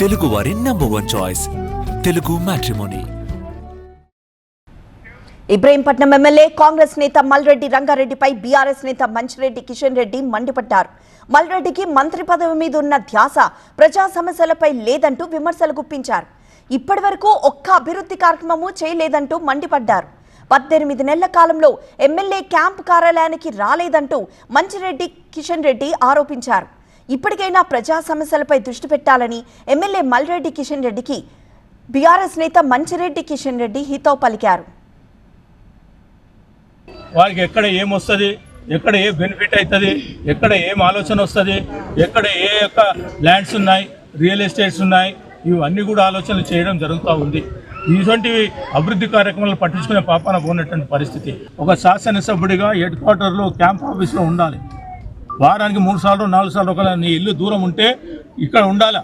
తెలుగు వారి number one choice Telugu matrimony Ibrahimpatnam MLA Congress నేత Malreddy రంగారెడ్డిపై BRS నేత మంచిరెడ్డి కిషన్ రెడ్డి మండిపడ్డారు. మల్రెడ్డికి మంత్రి పదవి మీద ఉన్న ధ్యాస ప్రజా సమస్యలపై లేదంటూ విమర్శలు గుప్పించారు. ఇప్పటి వరకు ఒక్క అభివృద్ధి కార్యక్రమము చేయలేదంటూ మండిపడ్డారు. పద్దెనిమిది నెలల కాలంలో ఎమ్మెల్యే క్యాంపు కార్యాలయానికి రాలేదంటూ మంచిరెడ్డి కిషన్ రెడ్డి ఆరోపించారు. ఇప్పటికైనా ప్రజా సమస్యలపై దృష్టి పెట్టాలని ఎమ్మెల్యే మల్రెడ్డి కిషన్ రెడ్డికి బీఆర్ఎస్ నేత మంచిరెడ్డి కిషన్ రెడ్డి హితవు పలికారు. వారికి ఎక్కడ ఏమొస్తుంది ఎక్కడ ఏ బెనిఫిట్ అవుతుంది ఎక్కడ ఏం ఆలోచన వస్తుంది ఎక్కడ ఏ యొక్క ల్యాండ్స్ ఉన్నాయి రియల్ ఎస్టేట్స్ ఉన్నాయి ఇవన్నీ కూడా ఆలోచనలు చేయడం జరుగుతూ ఉంది. ఇటువంటివి అభివృద్ధి కార్యక్రమాలు పట్టించుకునే పాపాన పోయినటువంటి పరిస్థితి. ఒక శాసనసభ్యుడిగా హెడ్ క్వార్టర్లో క్యాంప్ ఆఫీస్లో ఉండాలి. వారానికి మూడు సార్లు నాలుగు సార్లు ఒక నీ ఇల్లు దూరం ఉంటే ఇక్కడ ఉండాలా?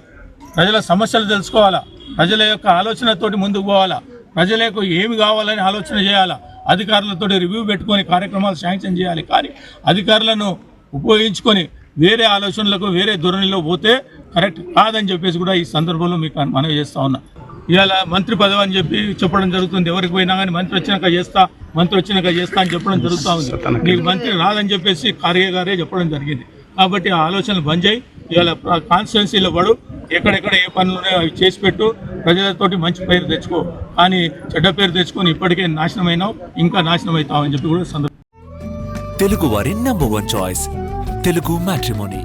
ప్రజల సమస్యలు తెలుసుకోవాలా? ప్రజల యొక్క ఆలోచనతోటి ముందుకు పోవాలా? ప్రజలకు ఏమి కావాలని ఆలోచన చేయాలా? అధికారులతో రివ్యూ పెట్టుకొని కార్యక్రమాలు శాంక్షన్ చేయాలి. కానీ అధికారులను ఉపయోగించుకొని వేరే ఆలోచనలకు వేరే ధోరణిలో పోతే కరెక్ట్ కాదని చెప్పేసి కూడా ఈ సందర్భంలో మీకు మనవి చేస్తా ఉన్నా. ఇవాళ మంత్రి పదవి అని చెప్పి చెప్పడం జరుగుతుంది. ఎవరికి పోయినా కానీ మంత్రి వచ్చినాక చేస్తా మంత్రి వచ్చినాక చేస్తా అని చెప్పడం జరుగుతూ ఉంది. నీకు మంత్రి రాదని చెప్పేసి కార్య గారే చెప్పడం జరిగింది. కాబట్టి ఆ ఆలోచనలు బంద్ చేయి. ఇవాళ కాన్స్టిట్యున్సీలో పడు. ఎక్కడెక్కడ ఏ పనులు ఉన్నాయో అవి చేసి పెట్టు. ప్రజలతోటి మంచి పేరు తెచ్చుకో. కానీ చెడ్డ పేరు తెచ్చుకొని ఇప్పటికే నాశనం అయినావు. ఇంకా నాశనం అవుతావు అని చెప్పి కూడా సందర్భం. తెలుగు వారి number one choice Telugu matrimony